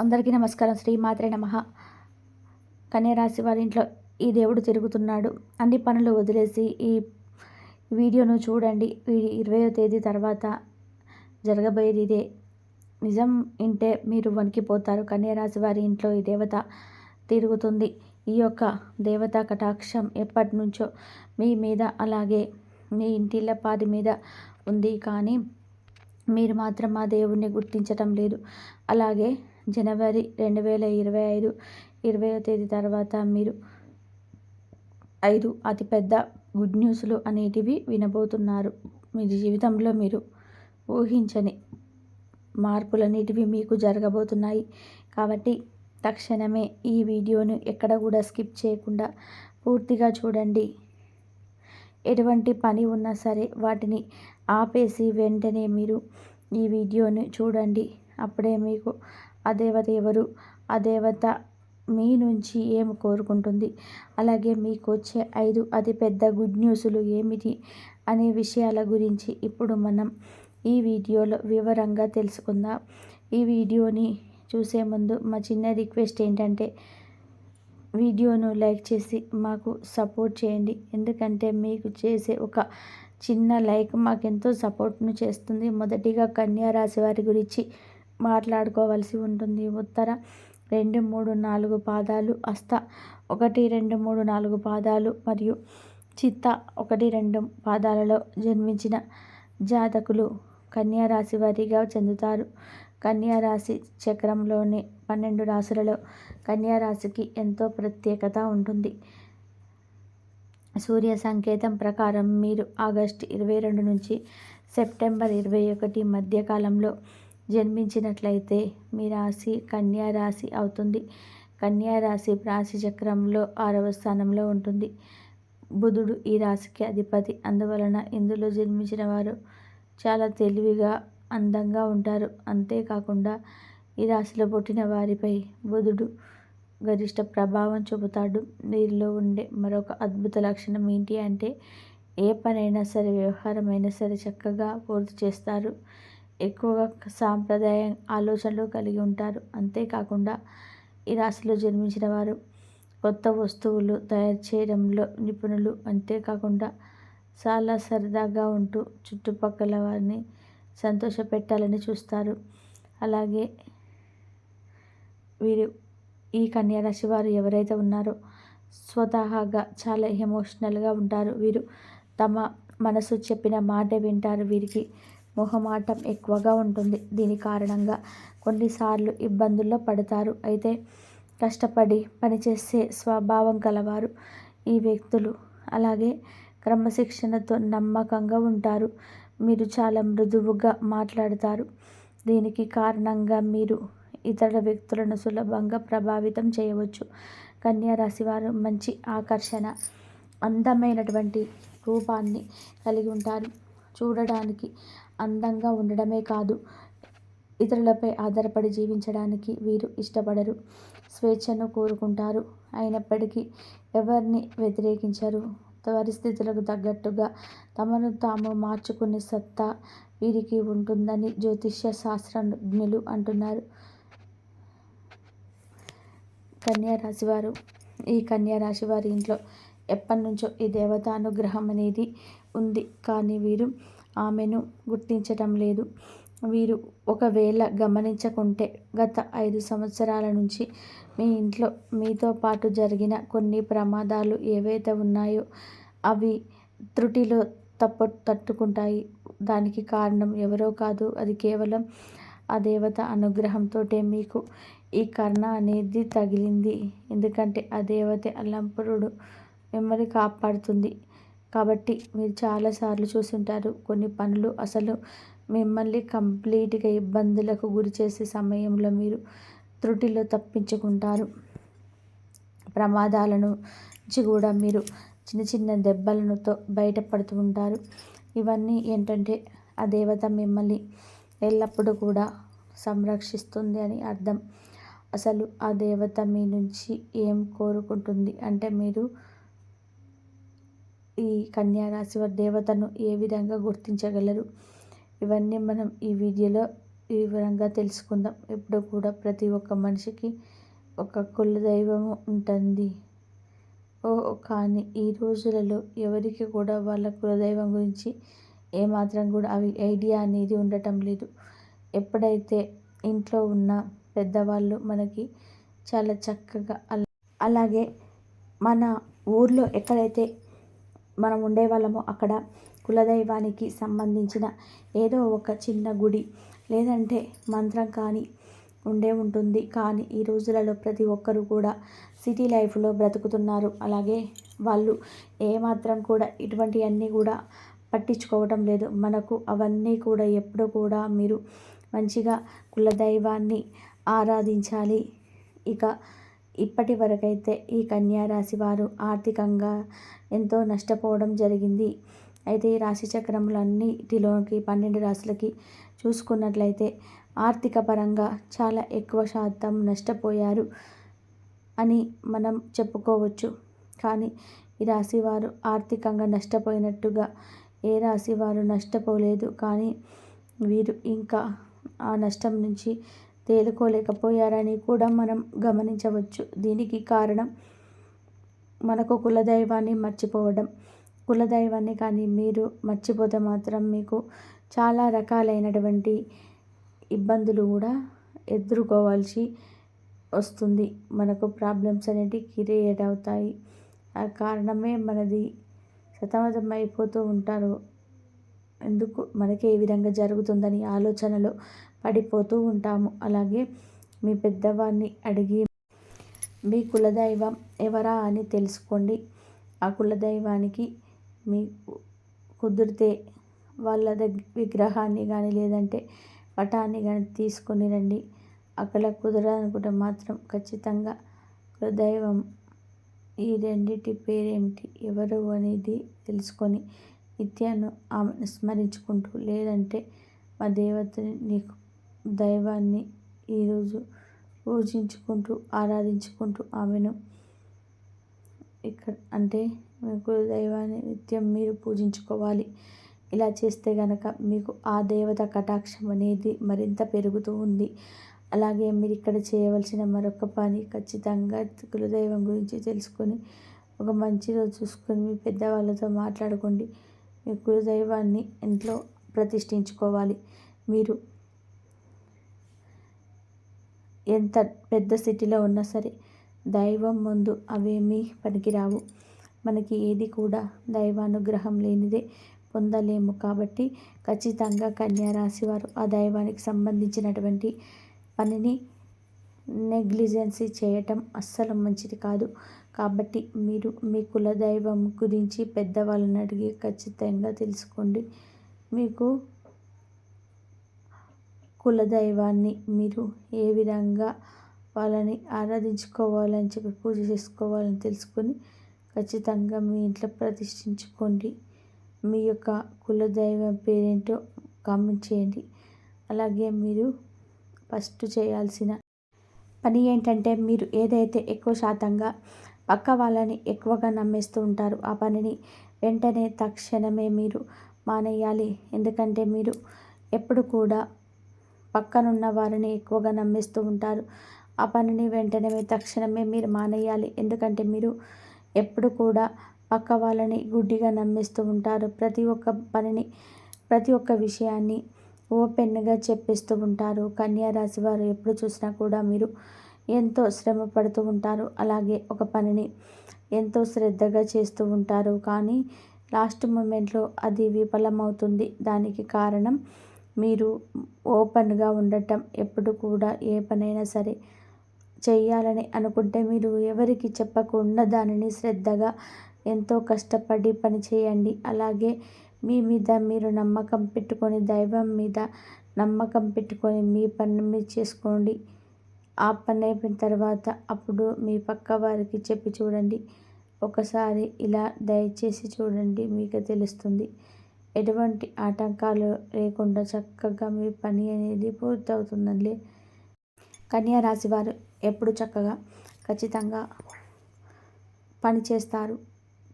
అందరికీ నమస్కారం. శ్రీమాత్రే నమ. కన్యరాశి వారి ఇంట్లో ఈ దేవుడు తిరుగుతున్నాడు. అన్ని పనులు వదిలేసి ఈ వీడియోను చూడండి. ఇరవయో తేదీ తర్వాత జరగబోయేది ఇదే. నిజం ఇంటే మీరు వణికిపోతారు. కన్యరాశి వారి ఇంట్లో ఈ దేవత తిరుగుతుంది. ఈ యొక్క దేవత కటాక్షం ఎప్పటి నుంచో మీ మీద అలాగే మీ ఇంటిళ్ళపాది మీద ఉంది. కానీ మీరు మాత్రం ఆ దేవుణ్ణి గుర్తించటం లేదు. అలాగే జనవరి రెండు వేల ఇరవై ఐదు ఇరవై తేదీ తర్వాత మీరు ఐదు అతిపెద్ద గుడ్ న్యూస్లు అనేటివి వినబోతున్నారు. మీ జీవితంలో మీరు ఊహించని మార్పులన్నిటివి మీకు జరగబోతున్నాయి. కాబట్టి తక్షణమే ఈ వీడియోను ఎక్కడ కూడా స్కిప్ చేయకుండా పూర్తిగా చూడండి. ఎటువంటి పని ఉన్నా సరే వాటిని ఆపేసి వెంటనే మీరు ఈ వీడియోని చూడండి. అప్పుడే మీకు ఆ దేవత ఎవరు? ఆ దేవత మీ నుంచి ఏం కోరుకుంటుంది? అలాగే మీకు వచ్చే ఐదు అతిపెద్ద గుడ్ న్యూస్లు ఏమిటి అనే విషయాల గురించి ఇప్పుడు మనం ఈ వీడియోలో వివరంగా తెలుసుకుందాం. ఈ వీడియోని చూసే ముందు మా చిన్న రిక్వెస్ట్ ఏంటంటే వీడియోను లైక్ చేసి మాకు సపోర్ట్ చేయండి. ఎందుకంటే మీకు చేసే ఒక చిన్న లైక్ మాకెంతో సపోర్ట్ను చేస్తుంది. మొదటిగా కన్యా రాశి వారి గురించి మాట్లాడుకోవలసి ఉంటుంది. ఉత్తర రెండు మూడు నాలుగు పాదాలు అస్త ఒకటి రెండు మూడు నాలుగు పాదాలు మరియు చిత్త ఒకటి రెండు పాదాలలో జన్మించిన జాతకులు కన్యారాశి వారిగా చెందుతారు. కన్యారాశి చక్రంలోని పన్నెండు రాశులలో కన్యారాశికి ఎంతో ప్రత్యేకత ఉంటుంది. సూర్య సంకేతం ప్రకారం మీరు ఆగస్టు ఇరవై రెండు నుంచి సెప్టెంబర్ ఇరవై ఒకటి మధ్యకాలంలో జన్మించినట్లయితే మీ రాశి కన్యా రాశి అవుతుంది. కన్యా రాశి రాశి చక్రంలో ఆరవ స్థానంలో ఉంటుంది. బుధుడు ఈ రాశికి అధిపతి. అందువలన ఇందులో జన్మించిన వారు చాలా తెలివిగా అందంగా ఉంటారు. అంతేకాకుండా ఈ రాశిలో పుట్టిన వారిపై బుధుడు గరిష్ట ప్రభావం చూపుతాడు. వీరిలో ఉండే మరొక అద్భుత లక్షణం ఏంటి అంటే ఏ పనైనా సరే వ్యవహారం అయినా సరే చక్కగా పూర్తి చేస్తారు. ఎక్కువగా సాంప్రదాయ ఆలోచనలు కలిగి ఉంటారు. అంతేకాకుండా ఈ రాశిలో జన్మించిన వారు కొత్త వస్తువులు తయారు చేయడంలో నిపుణులు. అంతేకాకుండా చాలా సరదాగా ఉంటూ చుట్టుపక్కల వారిని సంతోషపెట్టాలని చూస్తారు. అలాగే వీరు ఈ కన్యారాశి వారు ఎవరైతే ఉన్నారో స్వతహాగా చాలా ఎమోషనల్గా ఉంటారు. వీరు తమ మనసు చెప్పిన మాట వింటారు. వీరికి మొహమాటం ఎక్కువగా ఉంటుంది. దీని కారణంగా కొన్నిసార్లు ఇబ్బందుల్లో పడతారు. అయితే కష్టపడి పనిచేసే స్వభావం కలవారు ఈ వ్యక్తులు. అలాగే క్రమశిక్షణతో నమ్మకంగా ఉంటారు. మీరు చాలా మృదువుగా మాట్లాడతారు. దీనికి కారణంగా మీరు ఇతర వ్యక్తులను సులభంగా ప్రభావితం చేయవచ్చు. కన్యారాశి వారు మంచి ఆకర్షణ అందమైనటువంటి రూపాన్ని కలిగి ఉంటారు. చూడడానికి అందంగా ఉండడమే కాదు. ఇతరులపై ఆధారపడి జీవించడానికి వీరు ఇష్టపడరు. స్వేచ్ఛను కోరుకుంటారు. అయినప్పటికీ ఎవరిని వ్యతిరేకించరు. పరిస్థితులకు తగ్గట్టుగా తమను తాము మార్చుకునే సత్తా వీరికి ఉంటుందని జ్యోతిష్య శాస్త్రజ్ఞులు అంటున్నారు. కన్యారాశి వారు ఈ కన్యారాశి వారి ఇంట్లో ఎప్పటి నుంచో ఈ దేవత అనుగ్రహం అనేది ఉంది. కానీ వీరు ఆమెను గుర్తించటం లేదు. వీరు ఒకవేళ గమనించకుంటే గత ఐదు సంవత్సరాల నుంచి మీ ఇంట్లో మీతో పాటు జరిగిన కొన్ని ప్రమాదాలు ఏవైతే ఉన్నాయో అవి త్రుటిలో తప్ప తట్టుకుంటాయి. దానికి కారణం ఎవరో కాదు. అది కేవలం ఆ దేవత అనుగ్రహంతో మీకు ఈ కర్ణ అనేది తగిలింది. ఎందుకంటే ఆ దేవత అల్లంపురుడు మిమ్మల్ని కాపాడుతుంది. కాబట్టి మీరు చాలాసార్లు చూసుంటారు. కొన్ని పనులు అసలు మిమ్మల్ని కంప్లీట్గా ఇబ్బందులకు గురి చేసే సమయంలో మీరు త్రుటిలో తప్పించుకుంటారు. ప్రమాదాలను నుంచి కూడా మీరు చిన్న చిన్న దెబ్బలతో బయటపడుతూ ఉంటారు. ఇవన్నీ ఏంటంటే ఆ దేవత మిమ్మల్ని ఎల్లప్పుడూ కూడా సంరక్షిస్తుంది అని అర్థం. అసలు ఆ దేవత మీ నుంచి ఏం కోరుకుంటుంది? అంటే మీరు ఈ కన్యారాశి వారి దేవతను ఏ విధంగా గుర్తించగలరు? ఇవన్నీ మనం ఈ వీడియోలో వివరంగా తెలుసుకుందాం. ఎప్పుడు కూడా ప్రతి ఒక్క మనిషికి ఒక కులదైవము ఉంటుంది. ఓ కానీ ఈ రోజులలో ఎవరికి కూడా వాళ్ళ కులదైవం గురించి ఏమాత్రం కూడా అవి ఐడియా అనేది ఉండటం లేదు. ఎప్పుడైతే ఇంట్లో ఉన్న పెద్దవాళ్ళు మనకి చాలా చక్కగా అలాగే మన ఊర్లో ఎక్కడైతే మనం ఉండేవాళ్ళము అక్కడ కులదైవానికి సంబంధించిన ఏదో ఒక చిన్న గుడి. లేదంటే మంత్రం కానీ ఉండే ఉంటుంది. కానీ ఈ రోజులలో ప్రతి ఒక్కరు కూడా సిటీ లైఫ్లో బ్రతుకుతున్నారు. అలాగే వాళ్ళు ఏమాత్రం కూడా ఇటువంటివన్నీ కూడా పట్టించుకోవటం లేదు. మనకు అవన్నీ కూడా ఎప్పుడు కూడా మీరు మంచిగా కులదైవాన్ని ఆరాధించాలి. ఇక ఇప్పటి వరకైతే ఈ కన్యారాశి వారు ఆర్థికంగా ఎంతో నష్టపోవడం జరిగింది. అయితే ఈ రాశి చక్రములన్నిటిలోకి పన్నెండు రాశులకి చూసుకున్నట్లయితే ఆర్థిక పరంగా చాలా ఎక్కువ శాతం నష్టపోయారు అని మనం చెప్పుకోవచ్చు. కానీ ఈ రాశి వారు ఆర్థికంగా నష్టపోయినట్టుగా ఏ రాశి వారు నష్టపోలేదు. కానీ వీరు ఇంకా ఆ నష్టం నుంచి తేలుకోలేకపోయారని కూడా మనం గమనించవచ్చు. దీనికి కారణం మనకు కులదైవాన్ని మర్చిపోవడం. కులదైవాన్ని కానీ మీరు మర్చిపోతే మాత్రం మీకు చాలా రకాలైనటువంటి ఇబ్బందులు కూడా ఎదుర్కోవాల్సి వస్తుంది. మనకు ప్రాబ్లమ్స్ అనేటివి క్రియేట్ అవుతాయి. ఆ కారణమే మనది సతమతం అయిపోతూ ఉంటారు. ఎందుకు? మనకి ఏ విధంగా జరుగుతుందని ఆలోచనలో పడిపోతూ ఉంటాము. అలాగే మీ పెద్దవాడిని అడిగి మీ కులదైవం ఎవరా అని తెలుసుకోండి. ఆ కులదైవానికి మీ కుదిరితే వాళ్ళ దగ్గర విగ్రహాన్ని కానీ లేదంటే పటాన్ని కానీ తీసుకొని రండి. అక్కడ కుదరదనుకుంటే మాత్రం ఖచ్చితంగా కులదైవం ఈ రెండింటి పేరేమిటి? ఎవరు అనేది తెలుసుకొని నిత్యాన్ని ఆమెను స్మరించుకుంటూ లేదంటే మా దేవతని నీకు దైవాన్ని ఈరోజు పూజించుకుంటూ ఆరాధించుకుంటూ ఆమెను ఇక్కడ అంటే మీకు దైవాన్ని నిత్యం మీరు పూజించుకోవాలి. ఇలా చేస్తే కనుక మీకు ఆ దేవత కటాక్షం అనేది మరింత పెరుగుతూ ఉంది. అలాగే మీరు ఇక్కడ చేయవలసిన మరొక పని ఖచ్చితంగా కులదైవం గురించి తెలుసుకొని ఒక మంచి రోజు చూసుకొని మీ పెద్దవాళ్ళతో మాట్లాడుకోండి. మీ కులదైవాన్ని ఇంట్లో ప్రతిష్ఠించుకోవాలి. మీరు ఎంత పెద్ద సిటీలో ఉన్నా సరే దైవం ముందు అవేమీ పనికిరావు. మనకి ఏది కూడా దైవానుగ్రహం లేనిదే పొందలేము. కాబట్టి ఖచ్చితంగా కన్యారాశి వారు ఆ దైవానికి సంబంధించినటువంటి పనిని నెగ్లిజెన్సీ చేయటం అస్సలు మంచిది కాదు. కాబట్టి మీరు మీ కులదైవం గురించి పెద్దవాళ్ళని అడిగి ఖచ్చితంగా తెలుసుకోండి. మీకు కులదైవాన్ని మీరు ఏ విధంగా వాళ్ళని ఆరాధించుకోవాలని చెప్పి పూజ చేసుకోవాలని తెలుసుకొని ఖచ్చితంగా మీ ఇంట్లో ప్రతిష్ఠించుకోండి. మీ యొక్క కులదైవం పేరేంటో కామెంట్ చేయండి. అలాగే మీరు ఫస్ట్ చేయాల్సిన పని ఏంటంటే మీరు ఏదైతే ఎక్కువ శాతంగా పక్క వాళ్ళని ఎక్కువగా నమ్మేస్తూ ఉంటారు ఆ పనిని వెంటనే తక్షణమే మీరు మానేయాలి. ఎందుకంటే మీరు ఎప్పుడు కూడా పక్కనున్న వారిని ఎక్కువగా నమ్మేస్తూ ఉంటారు. ఆ పనిని వెంటనే తక్షణమే మీరు మానేయాలి. ఎందుకంటే మీరు ఎప్పుడు కూడా పక్క వాళ్ళని గుడ్డిగా నమ్మిస్తూ ఉంటారు. ప్రతి ఒక్క పనిని ప్రతి ఒక్క విషయాన్ని ఓపెన్గా చెప్పిస్తూ ఉంటారు. కన్యారాశి వారు ఎప్పుడు చూసినా కూడా మీరు ఎంతో శ్రమ పడుతూ ఉంటారు. అలాగే ఒక పనిని ఎంతో శ్రద్ధగా చేస్తూ ఉంటారు. కానీ లాస్ట్ మూమెంట్లో అది విఫలమవుతుంది. దానికి కారణం మీరు ఓపెన్గా ఉండటం. ఎప్పుడు కూడా ఏ పనైనా సరే చేయాలని అనుకుంటే మీరు ఎవరికి చెప్పకుండా దానిని శ్రద్ధగా ఎంతో కష్టపడి పని చేయండి. అలాగే మీ మీద మీరు నమ్మకం పెట్టుకొని దైవం మీద నమ్మకం పెట్టుకొని మీ పని మీరు చేసుకోండి. ఆ పని అయిపోయిన తర్వాత అప్పుడు మీ పక్క వారికి చెప్పి చూడండి. ఒకసారి ఇలా దయచేసి చూడండి మీకు తెలుస్తుంది. ఎటువంటి ఆటంకాలు లేకుండా చక్కగా మీ పని అనేది పూర్తవుతుందండి. కన్యా రాశి వారు ఎప్పుడు చక్కగా ఖచ్చితంగా పని చేస్తారు.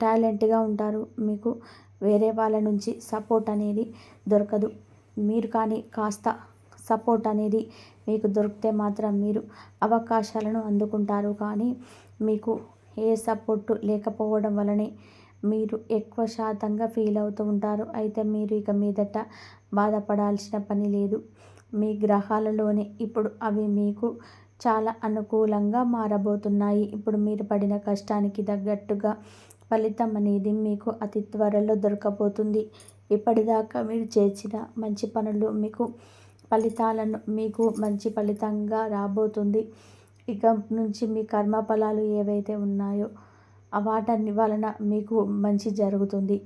టాలెంట్గా ఉంటారు. మీకు వేరే వాళ్ళ నుంచి సపోర్ట్ అనేది దొరకదు. మీరు కానీ కాస్త సపోర్ట్ అనేది మీకు దొరికితే మాత్రం మీరు అవకాశాలను అందుకుంటారు. కానీ మీకు ఏ సపోర్టు లేకపోవడం వలనే మీరు ఎక్కువ శాతంగా ఫీల్ అవుతూ ఉంటారు. అయితే మీరు ఇక మీదట బాధపడాల్సిన పని లేదు. మీ గ్రహాలలోనే ఇప్పుడు అవి మీకు చాలా అనుకూలంగా మారబోతున్నాయి. ఇప్పుడు మీరు పడిన కష్టానికి తగ్గట్టుగా ఫలితం అనేది మీకు అతి త్వరలో దొరకబోతుంది. ఇప్పటిదాకా మీరు చేసిన మంచి పనులు మీకు ఫలితాలను మీకు మంచి ఫలితంగా రాబోతుంది. ఇక నుంచి మీ కర్మ ఫలాలు ఏవైతే ఉన్నాయో వాటన్ని వలన మీకు మంచి జరుగుతుంది.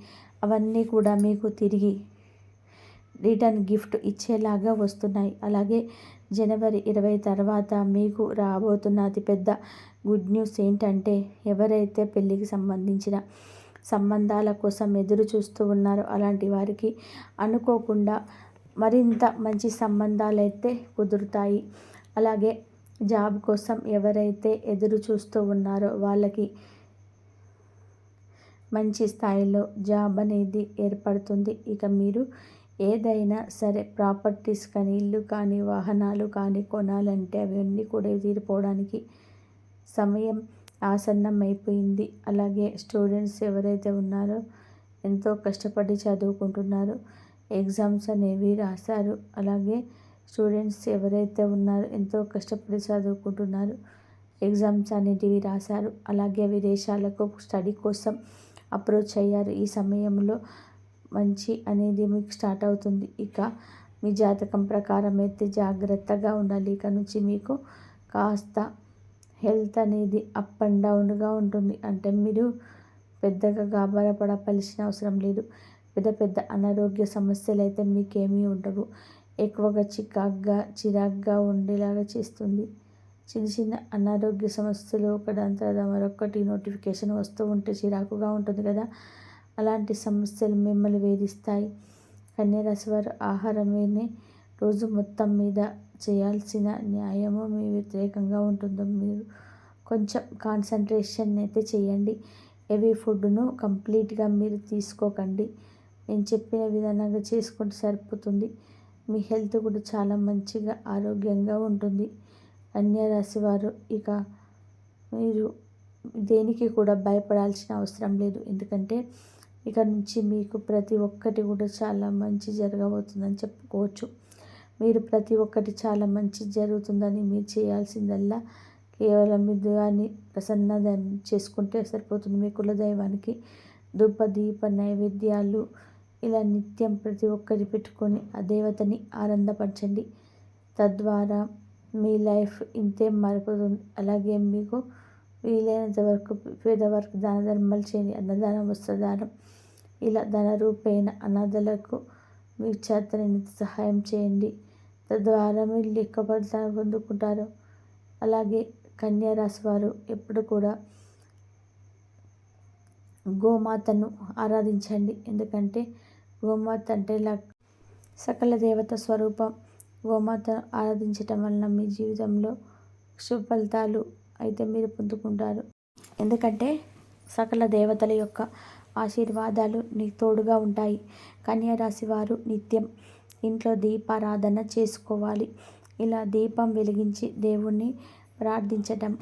అవన్నీ కూడా మీకు తిరిగి రిటర్న్ గిఫ్ట్ ఇచ్చేలాగా వస్తున్నాయి. అలాగే జనవరి ఇరవై తర్వాత మీకు రాబోతున్న అతిపెద్ద గుడ్ న్యూస్ ఏంటంటే ఎవరైతే పెళ్ళికి సంబంధించిన సంబంధాల కోసం ఎదురు చూస్తూ ఉన్నారో అలాంటి వారికి అనుకోకుండా మరింత మంచి సంబంధాలు అయితే కుదురుతాయి. అలాగే జాబ్ కోసం ఎవరైతే ఎదురు చూస్తూ ఉన్నారో వాళ్ళకి మంచి స్థాయిలో జాబ్ అనేది ఏర్పడుతుంది. ఇక మీరు ఏదైనా సరే ప్రాపర్టీస్ కానీ ఇల్లు కానీ వాహనాలు కానీ కొనాలంటే అవన్నీ కూడా తీరిపోవడానికి సమయం ఆసన్నం అయిపోయింది అలాగే స్టూడెంట్స్ ఎవరైతే ఉన్నారో ఎంతో కష్టపడి చదువుకుంటున్నారో ఎగ్జామ్స్ అనేవి రాశారు. అలాగే స్టూడెంట్స్ ఎవరైతే ఉన్నారో ఎంతో కష్టపడి చదువుకుంటున్నారు ఎగ్జామ్స్ అనేటివి రాశారు. అలాగే విదేశాలకు స్టడీ కోసం అప్రోచ్ అయ్యారు. ఈ సమయంలో మంచి అనేది మీకు స్టార్ట్ అవుతుంది. ఇక మీ జాతకం ప్రకారం అయితే జాగ్రత్తగా ఉండాలి. ఇక నుంచి మీకు కాస్త హెల్త్ అనేది అప్ అండ్ డౌన్గా ఉంటుంది. అంటే మీరు పెద్దగా గాబరపడవలసిన అవసరం లేదు. పెద్ద పెద్ద అనారోగ్య సమస్యలు అయితే మీకేమీ ఉండవు. ఎక్కువగా చికాగ్గా చిరాగ్గా ఉండేలాగా చేస్తుంది. చిన్న చిన్న అనారోగ్య సమస్యలు ఒకదాని మరొకటి నోటిఫికేషన్ వస్తూ ఉంటే చిరాకుగా ఉంటుంది కదా. అలాంటి సమస్యలు మిమ్మల్ని వేధిస్తాయి. కన్యరాశి వారు ఆహారమేనే రోజు మొత్తం మీద చేయాల్సిన న్యాయము మీ వ్యతిరేకంగా ఉంటుందో మీరు కొంచెం కాన్సన్ట్రేషన్ అయితే చేయండి. హెవీ ఫుడ్ను కంప్లీట్గా మీరు తీసుకోకండి. నేను చెప్పిన విధానంగా చేసుకుంటే సరిపోతుంది. మీ హెల్త్ కూడా చాలా మంచిగా ఆరోగ్యంగా ఉంటుంది. అన్యరాశి వారు ఇక మీరు దేనికి కూడా భయపడాల్సిన అవసరం లేదు. ఎందుకంటే ఇక నుంచి మీకు ప్రతి ఒక్కటి కూడా చాలా మంచి జరగబోతుందని చెప్పుకోవచ్చు. మీరు ప్రతి ఒక్కటి చాలా మంచి జరుగుతుందని మీరు చేయాల్సిందల్లా కేవలం మీ దైవాన్ని ప్రసన్న చేసుకుంటే సరిపోతుంది. మీ కులదైవానికి ధూప దీప నైవేద్యాలు ఇలా నిత్యం ప్రతి ఒక్కరి పెట్టుకొని ఆ దేవతని ఆనందపరచండి. తద్వారా మీ లైఫ్ ఇంతే మారిపోతుంది. అలాగే మీకు వీలైనంత వరకు పేదవారికి దాన ధర్మాలు చేయండి. అన్నదానం వస్త్రదానం ఇలా ధన రూపేణ అనాథలకు మీ చేతనైనంత సహాయం చేయండి. తద్వారా మీరు లెక్క పొందుకుంటారు. అలాగే కన్యారాశి వారు ఎప్పుడు కూడా గోమాతను ఆరాధించండి. ఎందుకంటే గోమాత అంటే సకల దేవత స్వరూపం. గోమాత ఆరాధించటం వలన మీ జీవితంలో శుభ ఫలితాలు అయితే మీరు పొందుకుంటారు. ఎందుకంటే సకల దేవతల యొక్క ఆశీర్వాదాలు నీకు తోడుగా ఉంటాయి. కన్యారాశి వారు నిత్యం ఇంట్లో దీపారాధన చేసుకోవాలి. ఇలా దీపం వెలిగించి దేవుణ్ణి ప్రార్థించటం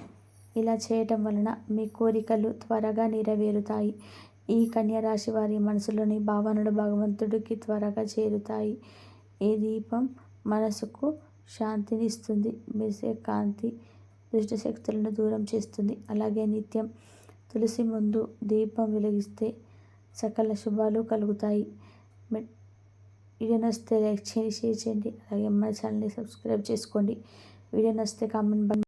ఇలా చేయటం వలన మీ కోరికలు త్వరగా నెరవేరుతాయి. ఈ కన్యరాశి వారి మనసులోని భావనలు భగవంతుడికి త్వరగా చేరుతాయి. ఈ దీపం మనసుకు శాంతినిస్తుంది మెరిసే కాంతి దుష్టశక్తులను దూరం చేస్తుంది. అలాగే నిత్యం తులసి ముందు దీపం వెలిగిస్తే సకల శుభాలు కలుగుతాయి. వీడియో నచ్చితే లైక్ చేయండి షేర్ చేయండి. అలాగే మన ఛానల్ని సబ్స్క్రైబ్ చేసుకోండి. వీడియో నచ్చితే కామెంట్